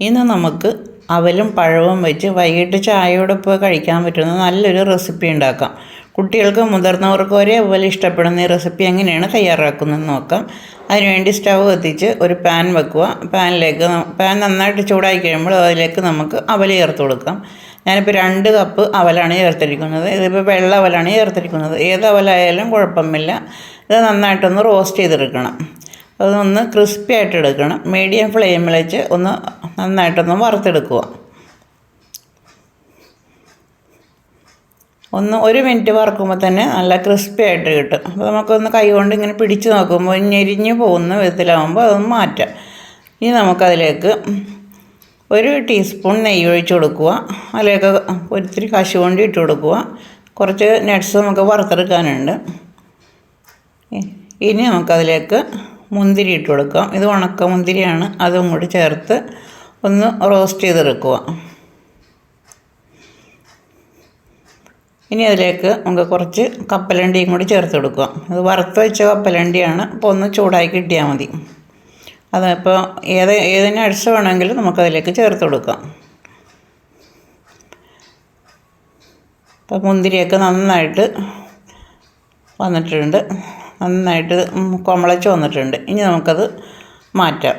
ഇന്ന് നമുക്ക് അവലും പഴവും വെച്ച് വൈകിട്ട് ചായയോടൊപ്പം കഴിക്കാൻ പറ്റുന്ന നല്ലൊരു റെസിപ്പി ഉണ്ടാക്കാം. കുട്ടികൾക്ക് മുതിർന്നവർക്ക് ഒരേ പോലെ ഇഷ്ടപ്പെടുന്ന ഈ റെസിപ്പി എങ്ങനെയാണ് തയ്യാറാക്കുന്നതെന്ന് നോക്കാം. അതിനുവേണ്ടി സ്റ്റവ് കത്തിച്ച് ഒരു പാൻ വെക്കുക. പാനിലേക്ക് പാൻ നന്നായിട്ട് ചൂടായി കഴിയുമ്പോൾ അതിലേക്ക് നമുക്ക് അവൽ ചേർത്ത് കൊടുക്കാം. ഞാനിപ്പോൾ രണ്ട് കപ്പ് അവലാണ് ചേർത്തിരിക്കുന്നത്. ഇതിപ്പോൾ വെള്ള അവലാണ് ചേർത്തിരിക്കുന്നത്. ഏത് അവലായാലും കുഴപ്പമില്ല. ഇത് നന്നായിട്ടൊന്ന് റോസ്റ്റ് ചെയ്തെടുക്കണം. അതൊന്ന് ക്രിസ്പി ആയിട്ട് എടുക്കണം. മീഡിയം ഫ്ലെയിമിൽ വെച്ച് ഒന്ന് നന്നായിട്ടൊന്ന് വറുത്തെടുക്കുക. ഒന്ന് ഒരു മിനിറ്റ് വറക്കുമ്പോൾ തന്നെ നല്ല ക്രിസ്പി ആയിട്ട് കിട്ടും. അപ്പോൾ നമുക്കൊന്ന് കൈ കൊണ്ട് ഇങ്ങനെ പിടിച്ച് നോക്കുമ്പോൾ ഞെരിഞ്ഞ് പോകുന്ന വിധത്തിലാവുമ്പോൾ അതൊന്ന് മാറ്റാം. ഇനി നമുക്കതിലേക്ക് ഒരു ടീസ്പൂൺ നെയ്യ് ഒഴിച്ച് കൊടുക്കുക. അതിലേക്ക് ഒരിത്തിരി കശുവണ്ടി ഇട്ട് കൊടുക്കുക. കുറച്ച് നട്ട്സ് നമുക്ക് വറുത്തെടുക്കാനുണ്ട്. ഇനി നമുക്കതിലേക്ക് മുന്തിരി ഇട്ട് കൊടുക്കാം. ഇത് ഉണക്ക മുന്തിരിയാണ്. അതും കൂടി ചേർത്ത് ഒന്ന് റോസ്റ്റ് ചെയ്തെടുക്കുക. ഇനി അതിലേക്ക് നമുക്ക് കുറച്ച് കപ്പലണ്ടിയും കൂടി ചേർത്ത് കൊടുക്കുക. അത് വറുത്ത് വെച്ച കപ്പലണ്ടിയാണ്. അപ്പോൾ ഒന്ന് ചൂടായി കിട്ടിയാൽ മതി. അതിപ്പോൾ ഏത് ഏത് നട്സ് വേണമെങ്കിലും നമുക്കതിലേക്ക് ചേർത്ത് കൊടുക്കാം. അപ്പോൾ മുന്തിരിയൊക്കെ നന്നായിട്ട് വന്നിട്ടുണ്ട്. നന്നായിട്ട് കുമളച്ച് വന്നിട്ടുണ്ട്. ഇനി നമുക്കത് മാറ്റാം.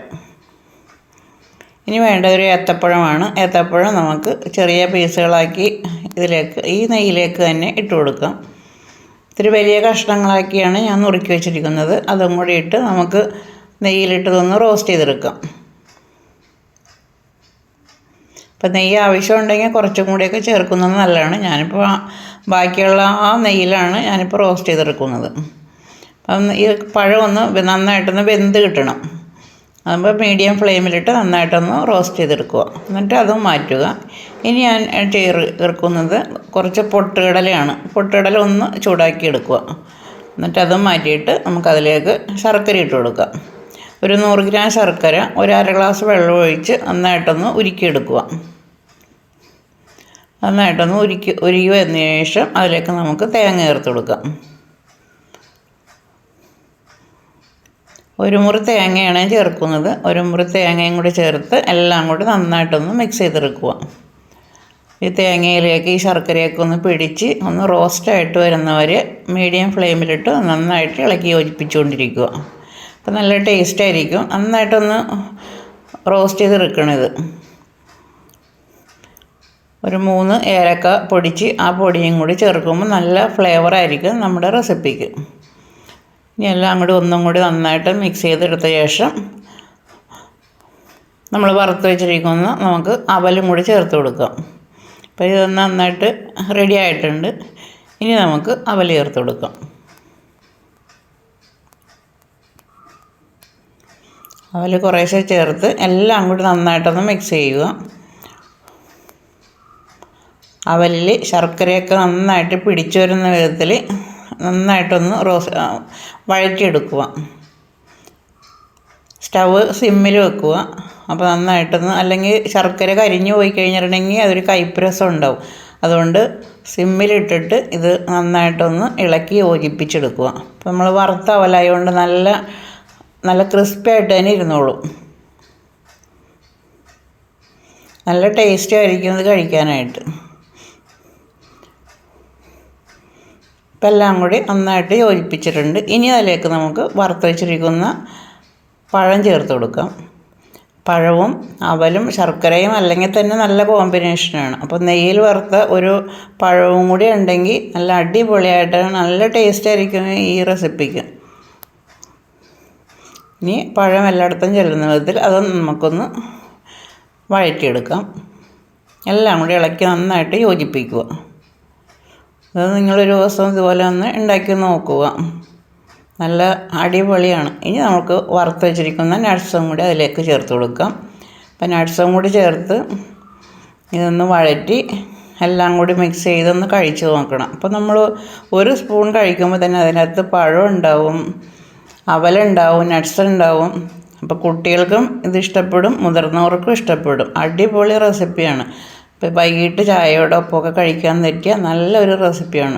ഇനി വേണ്ട ഒരു ഏത്തപ്പഴമാണ്. ഏത്തപ്പഴം നമുക്ക് ചെറിയ പീസുകളാക്കി ഇതിലേക്ക് ഈ നെയ്യിലേക്ക് തന്നെ ഇട്ട് കൊടുക്കാം. ഇത്തിരി വലിയ കഷ്ണങ്ങളാക്കിയാണ് ഞാൻ നുറുക്കി വെച്ചിരിക്കുന്നത്. അതും കൂടി ഇട്ട് നമുക്ക് നെയ്യിലിട്ട് നെയ്യിലിട്ടതൊന്ന് റോസ്റ്റ് ചെയ്തെടുക്കാം. ഇപ്പം നെയ്യ് ആവശ്യമുണ്ടെങ്കിൽ കുറച്ചും കൂടിയൊക്കെ ചേർക്കുന്നത് നല്ലതാണ്. ഞാനിപ്പോൾ ബാക്കിയുള്ള ആ നെയ്യിലാണ് ഞാനിപ്പോൾ റോസ്റ്റ് ചെയ്തെടുക്കുന്നത്. അപ്പം ഈ പഴം ഒന്ന് നന്നായിട്ടൊന്ന് വെന്ത് കിട്ടണം. അതുമ്പോൾ മീഡിയം ഫ്ലെയിമിലിട്ട് നന്നായിട്ടൊന്ന് റോസ്റ്റ് ചെയ്തെടുക്കുക. എന്നിട്ട് അത് മാറ്റുക. ഇനി ഞാൻ ചേർക്കുന്നത് കുറച്ച് പൊട്ടുകടലയാണ്. പൊട്ടുകടല ഒന്ന് ചൂടാക്കി എടുക്കുക എന്നിട്ട് അതും മാറ്റിയിട്ട് നമുക്കതിലേക്ക് ശർക്കര ഇട്ട് കൊടുക്കുക. ഒരു നൂറ് ഗ്രാം ശർക്കര ഒരു അര ഗ്ലാസ് വെള്ളം ഒഴിച്ച് നന്നായിട്ടൊന്ന് ഉരുക്കിയെടുക്കുക. നന്നായിട്ടൊന്ന് ഉരുക്കി ഉരുകി വന്നതിന് ശേഷം അതിലേക്ക് നമുക്ക് തേങ്ങ ചേർത്ത് കൊടുക്കാം. ഒരു മുറി തേങ്ങയാണ് ചേർക്കുന്നത്. ഒരു മുറി തേങ്ങയും കൂടി ചേർത്ത് എല്ലാം കൂടി നന്നായിട്ടൊന്ന് മിക്സ് ചെയ്തെടുക്കുക. ഈ തേങ്ങയിലേക്ക് ഈ ശർക്കരയൊക്കെ ഒന്ന് പിടിച്ച് ഒന്ന് റോസ്റ്റായിട്ട് വരുന്നവരെ മീഡിയം ഫ്ലെയിമിലിട്ട് നന്നായിട്ട് ഇളക്കി യോജിപ്പിച്ചുകൊണ്ടിരിക്കുക. അപ്പം നല്ല ടേസ്റ്റ് ആയിരിക്കും. നന്നായിട്ടൊന്ന് റോസ്റ്റ് ചെയ്തെടുക്കണത്. ഒരു മൂന്ന് ഏലക്ക പൊടിച്ച് ആ പൊടിയും കൂടി ചേർക്കുമ്പോൾ നല്ല ഫ്ലേവറായിരിക്കും നമ്മുടെ റെസിപ്പിക്ക് ഇനി എല്ലാം കൂടി ഒന്നും കൂടി നന്നായിട്ട് മിക്സ് ചെയ്തെടുത്ത ശേഷം നമ്മൾ വറുത്ത് വെച്ചിരിക്കുന്ന നമുക്ക് അവലും കൂടി ചേർത്ത് കൊടുക്കാം. അപ്പോൾ ഇത് നന്നായിട്ട് റെഡി ആയിട്ടുണ്ട്. ഇനി നമുക്ക് അവൽ ചേർത്ത് കൊടുക്കാം. അവൽ കുറേശ്ശെ ചേർത്ത് എല്ലാം കൂടി നന്നായിട്ടൊന്ന് മിക്സ് ചെയ്യുക. അവലിൽ ശർക്കരയൊക്കെ നന്നായിട്ട് പിടിച്ചു വരുന്ന വിധത്തിൽ നന്നായിട്ടൊന്ന് റോസ് വഴറ്റിയെടുക്കുക. സ്റ്റവ് സിമ്മിൽ വെക്കുക. അപ്പോൾ നന്നായിട്ടൊന്ന് അല്ലെങ്കിൽ ശർക്കര കരിഞ്ഞു പോയി കഴിഞ്ഞിട്ടുണ്ടെങ്കിൽ അതൊരു കയ്പ്പ് രസം ഉണ്ടാവും. അതുകൊണ്ട് സിമ്മിലിട്ടിട്ട് ഇത് നന്നായിട്ടൊന്ന് ഇളക്കി യോജിപ്പിച്ചെടുക്കുക. അപ്പോൾ നമ്മൾ വറുത്ത അവലായതുകൊണ്ട് നല്ല നല്ല ക്രിസ്പി ആയിട്ട് തന്നെ ഇരുന്നോളും. നല്ല ടേസ്റ്റ് ആയിരിക്കും ഇത് കഴിക്കാനായിട്ട്. ഇപ്പം എല്ലാം കൂടി നന്നായിട്ട് യോജിപ്പിച്ചിട്ടുണ്ട്. ഇനി അതിലേക്ക് നമുക്ക് വറുത്ത് വെച്ചിരിക്കുന്ന പഴം ചേർത്ത് കൊടുക്കാം. പഴവും അവലും ശർക്കരയും അല്ലെങ്കിൽ തന്നെ നല്ല കോമ്പിനേഷനാണ് അപ്പോൾ നെയ്യിൽ വറുത്ത ഒരു പഴവും കൂടി ഉണ്ടെങ്കിൽ നല്ല അടിപൊളിയായിട്ട് നല്ല ടേസ്റ്റ് ആയിരിക്കും ഈ റെസിപ്പിക്ക് ഇനി പഴം എല്ലായിടത്തും ചെല്ലുന്ന വിധത്തിൽ അത് നമുക്കൊന്ന് വഴറ്റിയെടുക്കാം. എല്ലാം കൂടി ഇളക്കി നന്നായിട്ട് യോജിപ്പിക്കുക. അത് നിങ്ങളൊരു ദിവസം ഇതുപോലെ ഒന്ന് ഉണ്ടാക്കി നോക്കുക. നല്ല അടിപൊളിയാണ്. ഇനി നമുക്ക് വറുത്ത് വെച്ചിരിക്കുന്ന നട്ട്സും കൂടി അതിലേക്ക് ചേർത്ത് കൊടുക്കാം. അപ്പം നട്ട്സും കൂടി ചേർത്ത് ഇതൊന്ന് വഴറ്റി എല്ലാം കൂടി മിക്സ് ചെയ്തൊന്ന് കഴിച്ച് നോക്കണം. അപ്പം നമ്മൾ ഒരു സ്പൂൺ കഴിക്കുമ്പോൾ തന്നെ അതിനകത്ത് പഴം ഉണ്ടാവും അവലുണ്ടാവും നട്ട്സ് ഉണ്ടാവും. അപ്പോൾ കുട്ടികൾക്കും ഇത് ഇഷ്ടപ്പെടും മുതിർന്നവർക്കും ഇഷ്ടപ്പെടും. അടിപൊളി റെസിപ്പിയാണ് ഇപ്പോൾ വൈകിട്ട് ചായയോടൊപ്പമൊക്കെ കഴിക്കാൻ പറ്റിയ നല്ലൊരു റെസിപ്പിയാണ്.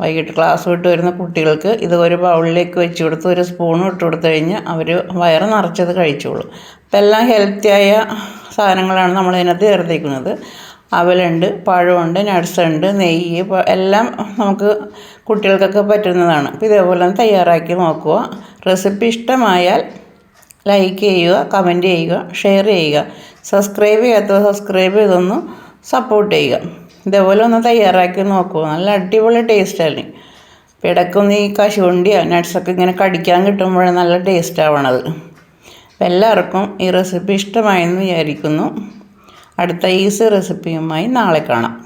വൈകിട്ട് ക്ലാസ് വിട്ട് വരുന്ന കുട്ടികൾക്ക് ഇത് ഒരു ബൗളിലേക്ക് വെച്ച് കൊടുത്ത് ഒരു സ്പൂൺ ഇട്ട് കൊടുത്തു കഴിഞ്ഞാൽ അവർ വയറ് നിറച്ചത് കഴിച്ചോളും. അപ്പം എല്ലാം ഹെൽത്തിയായ സാധനങ്ങളാണ് നമ്മൾ ഇതിനകത്ത് ചേർത്തിരിക്കുന്നത്. അവലുണ്ട് പഴമുണ്ട് നട്ട്സ് ഉണ്ട് നെയ്യ് എല്ലാം നമുക്ക് കുട്ടികൾക്കൊക്കെ പറ്റുന്നതാണ്. അപ്പോൾ ഇതേപോലെ തയ്യാറാക്കി നോക്കുക. റെസിപ്പി ഇഷ്ടമായാൽ ലൈക്ക് ചെയ്യുക കമന്റ് ചെയ്യുക ഷെയർ ചെയ്യുക. സബ്സ്ക്രൈബ് ചെയ്യാത്തവർ സബ്സ്ക്രൈബ് ചെയ്തൊന്ന് സപ്പോർട്ട് ചെയ്യുക. ഇതേപോലെ ഒന്ന് തയ്യാറാക്കി നോക്കുക നല്ല അടിപൊളി ടേസ്റ്റാണ് ഇടയ്ക്കൊന്ന് ഈ കശുവണ്ടിയോ നട്ട്സൊക്കെ ഇങ്ങനെ കടിക്കാൻ കിട്ടുമ്പോഴേ നല്ല ടേസ്റ്റ് ആവണത്. അപ്പം എല്ലാവർക്കും ഈ റെസിപ്പി ഇഷ്ടമായെന്ന് വിചാരിക്കുന്നു. അടുത്ത ഈസി റെസിപ്പിയുമായി നാളെ കാണാം.